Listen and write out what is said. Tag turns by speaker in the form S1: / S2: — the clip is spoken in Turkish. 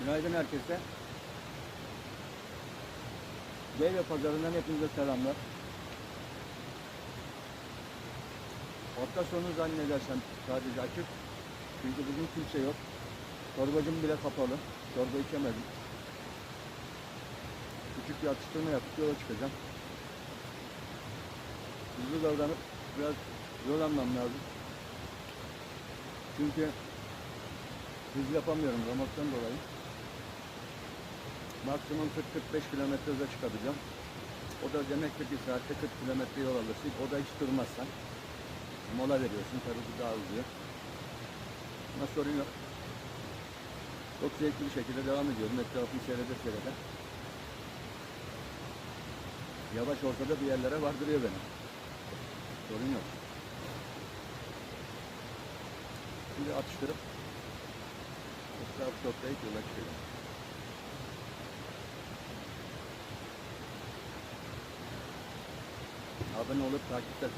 S1: Günaydın herkese. Geyve pazarından hepinize selamlar. Hafta sonu zannedersem sadece açık. Çünkü bugün kimse yok. Torbacım bile kapalı. Çorba içemedim. Küçük bir atıştırma yapıp yola çıkacağım. Hızlı davranıp biraz yol almam lazım. Çünkü hız yapamıyorum ramaktan dolayı. Maksimum 40-45 kilometre hıza çıkabileceğim. O da demektir ki saatte 40 kilometre yol alırsın. O da hiç durmazsan. Mola veriyorsun. Tabii bu daha hızlı. Ama sorun yok. Çok zevkli bir şekilde devam ediyorum. Etrafımı seyrede seyrede. Yavaş olsa da bir yerlere vardırıyor beni. Sorun yok. Şimdi atıştırıp etrafı toplayıp yola çıkacağım. Abone olup takipte kalın.